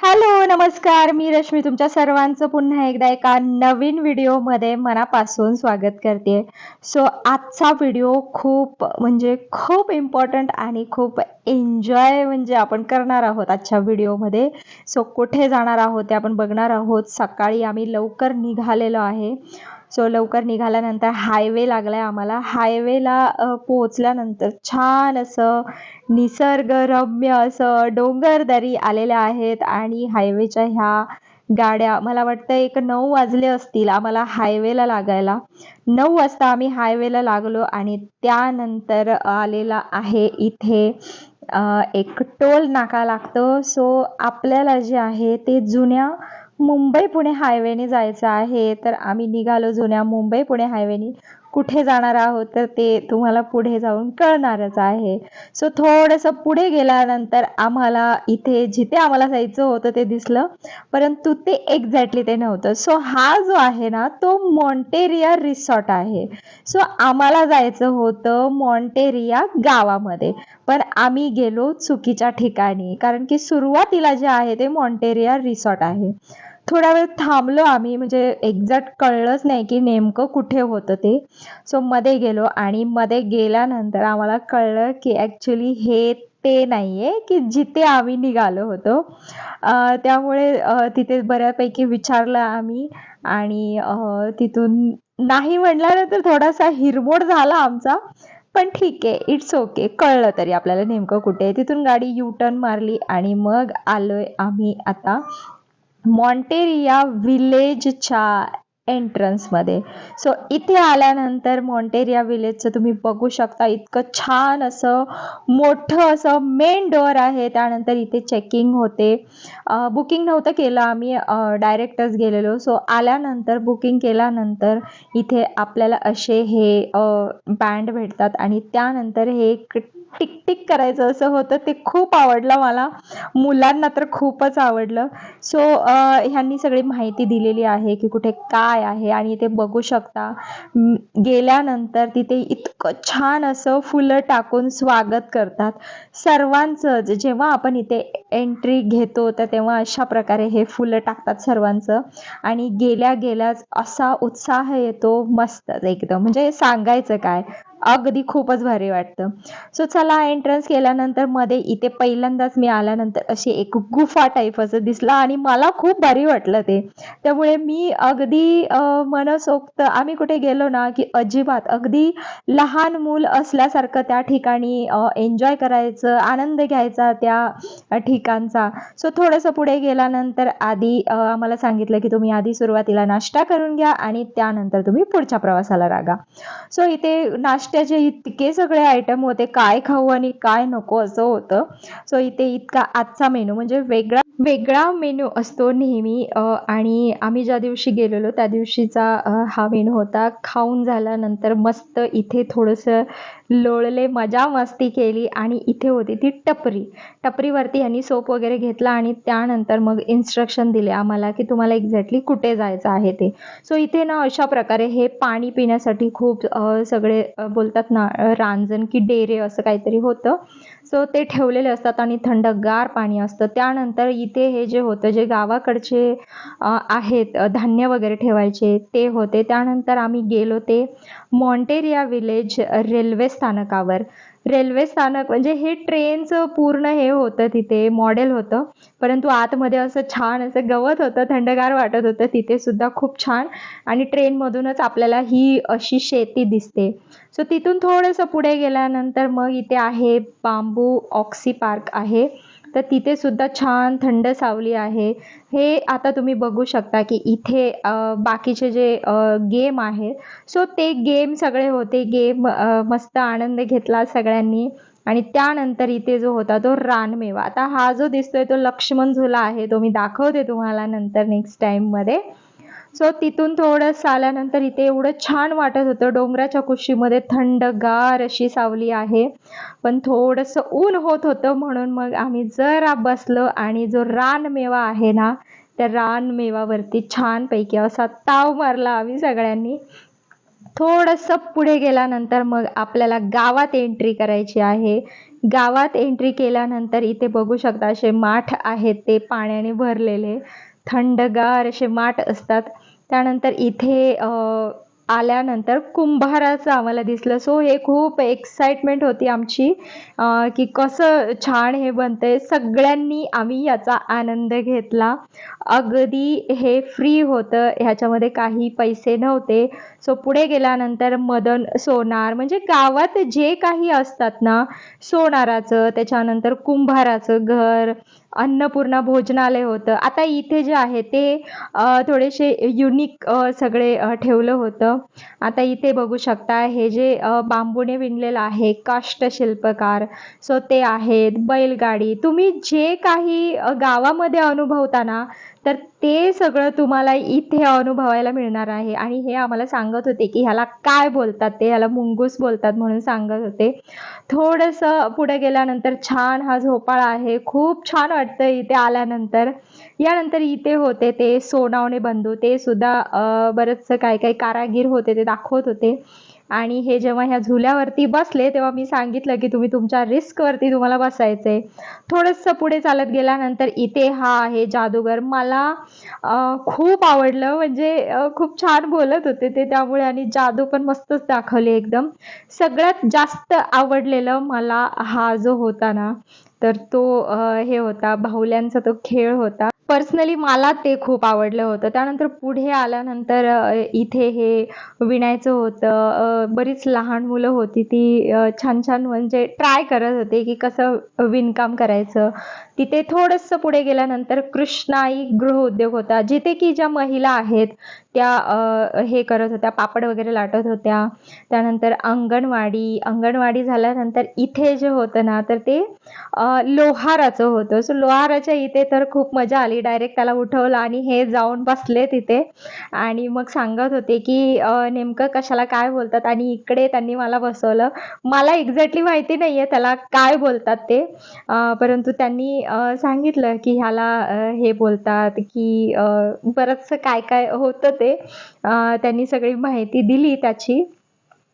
Hello नमस्कार. मी रश्मी. तुमच्या सर्वांचं पुन्हा एकदा एका नवीन व्हिडिओमध्ये मनापासून स्वागत करते. सो आजचा व्हिडिओ खूप म्हणजे खूप इम्पॉर्टंट आणि खूप एन्जॉय म्हणजे आपण करणार आहोत आजच्या व्हिडिओमध्ये. सो कुठे जाणार आहोत ते आपण बघणार आहोत. सकाळी आम्ही लवकर निघालेलो आहे. सो लवकर निघाल्यानंतर हायवे लागलाय आम्हाला. हायवेला पोहोचल्यानंतर छान असं निसर्गरम्य असं डोंगरदरी आलेल्या आहेत आणि हायवेच्या ह्या गाड्या मला वाटतं एक नऊ वाजले असतील आम्हाला हायवेला लागायला. नऊ वाजता आम्ही हायवेला लागलो आणि त्यानंतर आलेला आहे इथे एक टोल नाका लागतो. सो आपल्याला जे आहे ते जुन्या मुंबई पुणे हायवेने जायचं आहे तर आम्ही निघालो जुन्या मुंबई पुणे हायवेने. कुठे जाणार आहोत तर ते तुम्हाला पुढे जाऊन कळणारच आहे. सो थोडंसं पुढे गेल्यानंतर आम्हाला इथे जिथे आम्हाला जायचं होतं ते दिसलं परंतु ते एक्झॅक्टली ते नव्हतं. सो हा जो आहे ना तो मॉन्टेरिया रिसॉर्ट आहे. सो आम्हाला जायचं होतं मॉन्टेरिया गावामध्ये. पण आम्ही गेलो चुकीच्या ठिकाणी कारण की सुरुवातीला जे आहे ते मॉन्टेरिया रिसॉर्ट आहे. थोडा वेळ थांबलो आम्ही म्हणजे एक्झॅक्ट कळलंच नाही की नेमकं कुठे होतं ते. सो मध्ये गेलो आणि मध्ये गेल्यानंतर आम्हाला कळलं की ॲक्च्युली हे ते नाही आहे की जिथे आम्ही निघालो होतो. त्यामुळे तिथे बऱ्यापैकी विचारलं आम्ही आणि तिथून नाही म्हटल्यानंतर थोडासा हिरमोड झाला आमचा. पण ठीक आहे इट्स ओके कळलं तरी आपल्याला नेमकं कुठे आहे. तिथून गाडी यू टर्न मारली आणि मग आलोय आम्ही आता मॉन्टेरिया विलेजच्या एंट्रन्समध्ये सो इथे आल्यानंतर मॉन्टेरिया विलेजचं तुम्ही बघू शकता इतकं छान असं मोठं असं मेन डोअर आहे. त्यानंतर इथे चेकिंग होते. बुकिंग नव्हतं केलं आम्ही डायरेक्टच गेलेलो. सो आल्यानंतर बुकिंग केल्यानंतर इथे आपल्याला असे हे बँड भेटतात. आणि त्यानंतर हे एक टिक करायचं असं होतं. ते खूप आवडलं मला. मुलांना तर खूपच आवडलं. सो ह्यांनी सगळी माहिती दिलेली आहे की कुठे काय आहे आणि ते बघू शकता. गेल्यानंतर तिथे इतकं छान असं फुलं टाकून स्वागत करतात. सर्वांचं जेव्हा आपण इथे एंट्री घेतो तर तेव्हा अशा प्रकारे हे फुलं टाकतात सर्वांचं. आणि गेल्या गेल्याच असा उत्साह येतो मस्तच एकदम. म्हणजे सांगायचं काय? अगदी खूपच भारी वाटतं. सो चला एंट्रन्स केल्यानंतरमध्ये इथे पहिल्यांदाच मी आल्यानंतर अशी एक गुफा टाईप असं दिसला आणि मला खूप भारी वाटलं ते. त्यामुळे मी अगदी मनसोक्त आम्ही कुठे गेलो ना की अजिबात अगदी लहान मूल असल्यासारखं त्या ठिकाणी एन्जॉय करायचं आनंद घ्यायचा त्या ठिकाणचा. सो थोडंसं पुढे गेल्यानंतर आधी आम्हाला सांगितलं की तुम्ही आधी सुरुवातीला नाश्ता करून घ्या आणि त्यानंतर तुम्ही पुढच्या प्रवासाला रागा. सो इथे नाश्ता नाश्त्याचे इतके सगळे आयटम होते काय खाऊ आणि काय नको असं होतं. सो इथे इतका आजचा मेनू म्हणजे वेगळा वेगळा मेन्यू असतो नेहमी आणि आम्ही ज्या दिवशी गेलेलो त्या दिवशीचा हा मेनू होता. खाऊन झाल्यानंतर मस्त इथे थोडंसं लोळले मजा मस्ती केली आणि इथे होती ती टपरी. टपरीवरती यांनी सोप वगैरे घेतला आणि त्यानंतर मग इन्स्ट्रक्शन दिले आम्हाला की तुम्हाला एक्झॅक्टली कुठे जायचं आहे ते. सो इथे ना अशा प्रकारे हे पाणी पिण्यासाठी खूप सगळे बोलतात ना रांजण की डेरे असं काहीतरी होतं. सो ते ठेवलेले असतात आणि थंडगार पाणी असतं. त्यानंतर इ इथे हे जे होतं जे गावाकडचे आहेत धान्य वगैरे ठेवायचे ते होते. त्यानंतर आम्ही गेलो ते मॉन्टेरिया विलेज रेल्वे स्थानकावर. रेल्वे स्थानक म्हणजे हे ट्रेनचं पूर्ण हे होतं तिथे मॉडेल होतं. परंतु आतमध्ये असं छान असं गवत होतं थंडगार वाटत होतं. तिथे सुद्धा खूप छान आणि ट्रेनमधूनच आपल्याला ही अशी शेती दिसते. सो तिथून थोडंसं पुढे गेल्यानंतर मग इथे आहे बांबू ऑक्सी पार्क आहे. तर तिथे सुद्धा छान थंड सावली आहे. हे आता तुम्ही बघू शकता की इथे बाकीचे जे गेम आहे. सो ते गेम सगळे होते. गेम मस्त आनंद घेतला सगळ्यांनी. आणि त्यानंतर इथे जो होता तो रानमेवा आता हा जो दिसतोय तो लक्ष्मण झुला आहे. तो मी दाखवते तुम्हाला नंतर नेक्स्ट टाईममध्ये सो तिथून थोडंसं आल्यानंतर इथे एवढं छान वाटत होतं. डोंगराच्या कुशीमध्ये थंडगार अशी सावली आहे. पण थोडंसं ऊन होत होतं म्हणून मग आम्ही जरा बसलो आणि जो रानमेवा आहे ना त्या रानमेवावरती छानपैकी असा ताव मारला आम्ही सगळ्यांनी. थोडंसं पुढे गेल्यानंतर मग आपल्याला गावात एंट्री करायची आहे. गावात एंट्री केल्यानंतर इथे बघू शकता असे माठ आहेत ते पाण्याने भरलेले. थंडगार असे माठ असतात. त्यानंतर इथे आल्यानंतर कुंभाराचं आम्हाला दिसलं. सो हे खूप एक्साइटमेंट होती आमची की कसं छान हे बनतंय. सगळ्यांनी आम्ही याचा आनंद घेतला. अगदी हे फ्री होतं. ह्याच्यामध्ये काही पैसे नव्हते. सो पुढे गेल्यानंतर मदन सोनार म्हणजे गावात जे काही असतात ना सोनाराचं त्याच्यानंतर कुंभाराचं घर अन्नपूर्णा भोजनालय होतं. आता इथे जे आहे ते थोडेसे युनिक सगळे ठेवलं होतं. आता इथे बघू शकता हे जे बांबूने विणलेलं आहे काष्टशिल्पकार सो ते आहेत बैलगाडी. तुम्ही जे काही गावामध्ये अनुभवता ना तर ते सगळं तुम्हाला इथे अनुभवायला मिळणार आहे. आणि हे आम्हाला सांगत होते की ह्याला काय बोलतात ते ह्याला मुंगूस बोलतात म्हणून सांगत होते. थोडंसं पुढे गेल्यानंतर छान हा झोपाळा आहे. खूप छान वाटतं इथे आल्यानंतर. यानंतर इथे होते ते सोनावणे बंधू. ते सुद्धा अ, बरंचसं काय काय कारागीर होते ते दाखवत होते. आणि हे जेव्हा ह्या झुल्यावरती बसले तेव्हा मी सांगितलं की तुम्ही तुमच्या रिस्कवरती तुम्हाला बसायचंय. थोडंसं पुढे चालत गेल्यानंतर इथे हा आहे जादूगर. मला खूप आवडलं. म्हणजे खूप छान बोलत होते ते त्यामुळे आणि जादू पण मस्तच दाखवले एकदम. सगळ्यात जास्त आवडलेलं मला हा जो होता ना तर तो हे होता. बाहुल्यांचा तो खेळ होता. पर्सनली मला ते खूप आवडलं होतं. त्यानंतर पुढे आल्यानंतर इथे हे विणायचं होतं. बरीच लहान मुलं होती ती छान छान म्हणजे ट्राय करत होते की कसं विणकाम करायचं. तिथे थोडंसं पुढे गेल्यानंतर कृष्णाई गृह उद्योग होता. जिथे की ज्या महिला आहेत त्या हे करत होत्या पापड वगैरे लाटत होत्या. त्यानंतर अंगणवाडी अंगणवाडी झाल्यानंतर इथे जे होतं ना तर ते लोहाराचं होतं. सो लोहाराच्या इथे तर खूप मजा आली. डायरेक्ट त्याला उठवलं आणि हे जाऊन बसले तिथे. आणि मग सांगत होते की नेमकं कशाला काय बोलतात आणि इकडे त्यांनी मला बसवलं. मला एक्झॅक्टली माहिती नाहीये त्याला काय बोलतात ते. परंतु त्यांनी सांगितलं की ह्याला हे बोलतात की अ, बरंचसं काय काय होतं ते. वगैरे. त्यांनी सगळी माहिती दिली त्याची.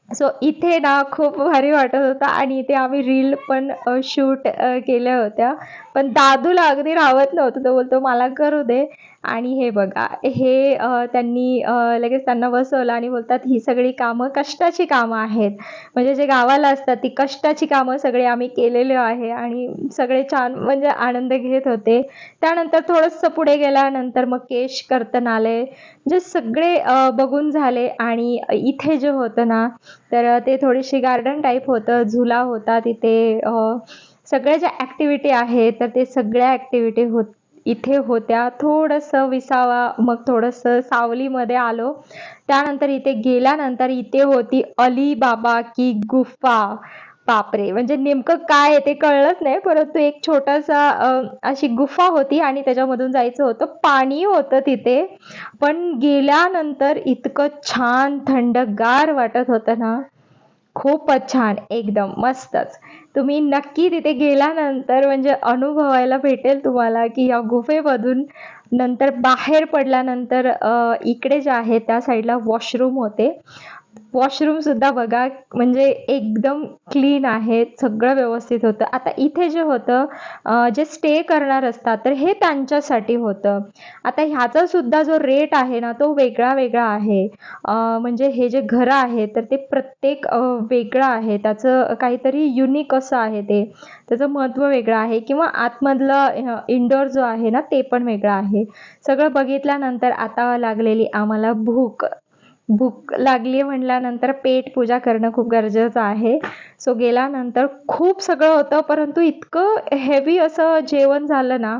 सो इथे ना खूप भारी वाटत होता आणि इथे आम्ही रील पण शूट केल्या होत्या. पण दादूला अगदी राहत नव्हतं. तो बोलतो मला करू दे. आणि हे बघा हे त्यांनी लगेच त्यांना बसवलं आणि बोलतात ही सगळी कामं कष्टाची कामं आहेत. म्हणजे जे गावाला असतात ती कष्टाची कामं सगळी आम्ही केलेली आहे आणि सगळे छान म्हणजे आनंद घेत होते. त्यानंतर थोडंसं पुढे गेल्यानंतर मग केश कर्तनालय म्हणजे सगळे बघून झाले आणि इथे जे होतं ना तर ते थोडीशी गार्डन टाईप होतं झुला होता तिथे सगळ्या ज्या ॲक्टिव्हिटी आहेत तर ते सगळ्या ॲक्टिव्हिटी होत इथे होत्या. थोडंसं विसावा मग थोडंसं सावलीमध्ये आलो. त्यानंतर इथे गेल्यानंतर इथे होती अलीबाबा की गुफा. बापरे! म्हणजे नेमकं काय आहे ते कळलंच नाही परंतु एक छोटासा अशी गुफा होती आणि त्याच्यामधून जायचं होतं. पाणी होतं तिथे पण गेल्यानंतर इतकं छान थंडगार वाटत होतं ना. खूपच छान एकदम मस्तच. तुम्ही नक्की तिथे गेल्यानंतर म्हणजे अनुभवायला भेटेल तुम्हाला की या गुफेमधून नंतर बाहेर पडल्यानंतर इकडे जे आहे त्या साईडला वॉशरूम होते. वॉशरूम सुद्धा बघा म्हणजे एकदम क्लीन आहे सगळं व्यवस्थित होतं. आता इथे जे होतं जे स्टे करणार असतात तर हे त्यांच्यासाठी होतं. आता ह्याचा सुद्धा जो रेट आहे ना तो वेगळा वेगळा आहे. म्हणजे हे जे घरं आहे तर ते प्रत्येक वेगळं आहे. त्याचं काहीतरी युनिक असं आहे ते. त्याचं महत्त्व वेगळं आहे. किंवा आतमधलं इंडोर जो आहे ना ते पण वेगळं आहे. सगळं बघितल्यानंतर आता लागलेली आम्हाला भूक. भूक लागली म्हटल्यानंतर पेट पूजा करणं खूप गरजेचं आहे. सो गेल्यानंतर खूप सगळं होतं परंतु इतकं हेवी असं जेवण झालं ना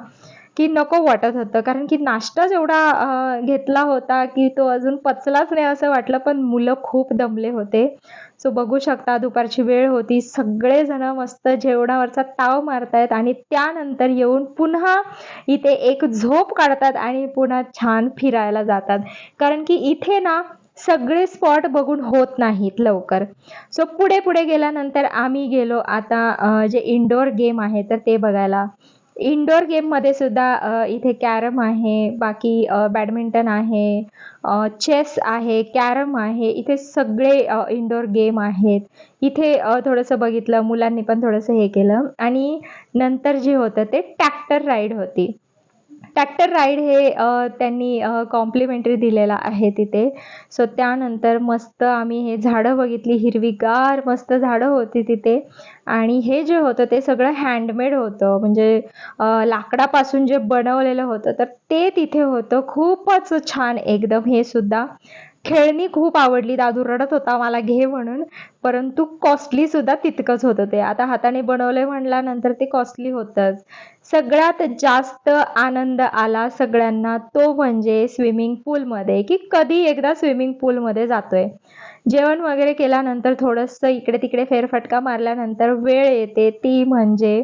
की नको वाटत होतं. कारण की नाश्ताच एवढा घेतला होता की तो अजून पचलाच नाही असं वाटलं पण मुलं खूप दमले होते. सो बघू शकता दुपारची वेळ होती. सगळेजण मस्त जेवणावरचा ताव मारतायत आणि त्यानंतर येऊन पुन्हा इथे एक झोप काढतात आणि पुन्हा छान फिरायला जातात. कारण की इथे ना सगळे स्पॉट बघून होत नाहीत लवकर. सो पुढे पुढे गेल्यानंतर आम्ही गेलो. आता जे इंडोर गेम आहे तर ते बघायला. इंडोर गेममध्ये सुद्धा इथे कॅरम आहे बाकी बॅडमिंटन आहे चेस आहे कॅरम आहे इथे सगळे इनडोअर इंडोर गेम आहेत. इथे थोडंसं बघितलं मुलांनी पण थोडंसं हे केलं. आणि नंतर जे होतं ते टॅक्टर राईड होती. ट्रॅक्टर राईड हे त्यांनी कॉम्प्लिमेंटरी दिलेलं आहे तिथे. सो त्यानंतर मस्त आम्ही हे झाडं बघितली हिरवीगार मस्त झाडं होती तिथे. आणि हे जे होतं ते सगळं हँडमेड होतं. म्हणजे लाकडापासून जे बनवलेलं होतं तर ते तिथे होतं. खूपच छान एकदम हे सुद्धा. खेळणी खूप आवडली. दादू रडत होता मला घे म्हणून. परंतु कॉस्टली सुद्धा तितकंच होतं ते. आता हाताने बनवलंय म्हणल्यानंतर ते कॉस्टली होतंच. सगळ्यात जास्त आनंद आला सगळ्यांना तो म्हणजे स्विमिंग पूलमध्ये की कधी एकदा स्विमिंग पूलमध्ये जातोय. जेवण वगैरे केल्यानंतर थोडंसं इकडे तिकडे फेरफटका मारल्यानंतर वेळ येते ती म्हणजे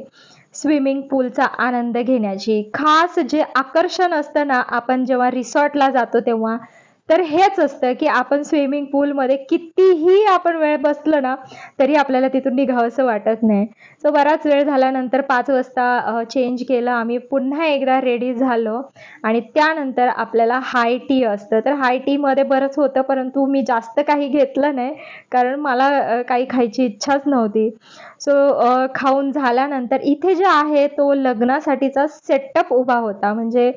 स्विमिंग पूलचा आनंद घेण्याची. खास जे आकर्षण असतं ना आपण जेव्हा रिसॉर्टला जातो तेव्हा तर हेच असतं की आपण स्विमिंग पूलमध्ये कितीही आपण वेळ बसलो ना तरी आपल्याला तिथून निघावंसं वाटत नाही. सो बराच वेळ झाल्यानंतर पाच वाजता चेंज केलं आम्ही पुन्हा एकदा रेडी झालो. आणि त्यानंतर आपल्याला हाय टी असतं. तर हाय टीमध्ये बरंच होतं परंतु मी जास्त काही घेतलं नाही. कारण मला काही खायची इच्छाच नव्हती. सो खाऊन झाल्यानंतर इथे जे आहे तो लग्नासाठीचा सेटअप उभा होता. म्हणजे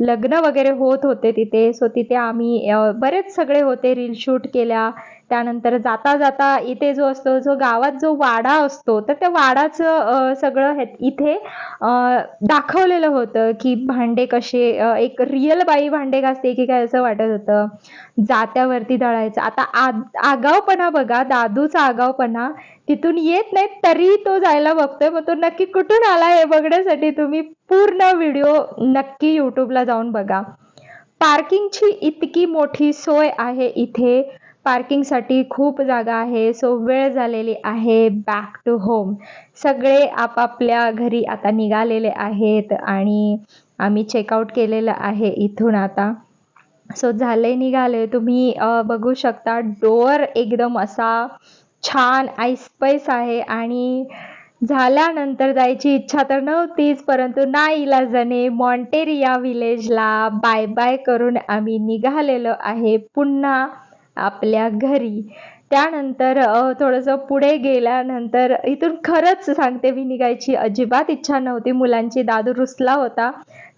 लग्न वगैरे होत होते तिथे. सो तिथे आम्ही बरेच सगळे होते. रील शूट केल्या त्यानंतर जाता जाता इथे जो असतो जो गावात जो वाडा असतो तर त्या वाडाचं सगळं हे इथे दाखवलेलं होतं की भांडे कसे एक रिअल बाई भांडे घासते की काय असं वाटत होतं. जात्यावरती दळायचं. आता आ- आगावपणा बघा दादूचा आगावपणा तिथून येत नाही तरी तो जायला बघतोय. मग तो नक्की कुठून आला हे बघण्यासाठी तुम्ही पूर्ण व्हिडिओ नक्की यूट्यूबला जाऊन बघा. पार्किंगची इतकी मोठी सोय आहे इथे. पार्किंगसाठी खूप जागा आहे. सो वेळ झालेली आहे. बॅक टू होम सगळे आपापल्या घरी आता निघालेले आहेत आणि आम्ही चेकआउट केलेलं आहे इथून आता. सो झाले निघाले. तुम्ही बघू शकता डोअर एकदम असा छान ऐसपैस आहे आणि झाल्यानंतर जायची इच्छा तर नव्हतीच परंतु नाईलाजाने मॉन्टेरिया विलेजला बाय बाय करून आम्ही निघालेलो आहे. पुन्हा आपल्या घरी. त्यानंतर थोडंसं पुढे गेल्यानंतर इथून खरंच सांगते मी निघायची अजिबात इच्छा नव्हती. मुलांची दादू रुसला होता.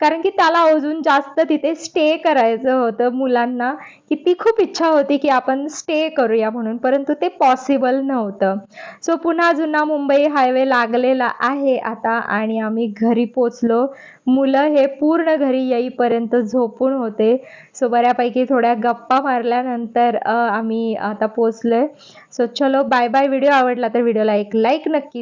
कारण की त्याला अजून जास्त तिथे स्टे करायचं होतं मुलांना की ती खूप इच्छा होती की आपण स्टे करूया म्हणून परंतु ते पॉसिबल नव्हतं. सो पुन्हा जुना मुंबई हायवे लागलेला आहे आता आणि आम्ही घरी पोचलो. मुलं हे पूर्ण घरी येईपर्यंत झोपून होते. सो बऱ्यापैकी थोड्या गप्पा मारल्यानंतर आम्ही आता पोचलोय. सो चलो बाय बाय व्हिडिओ आवडला तर व्हिडिओला एक लाईक नक्की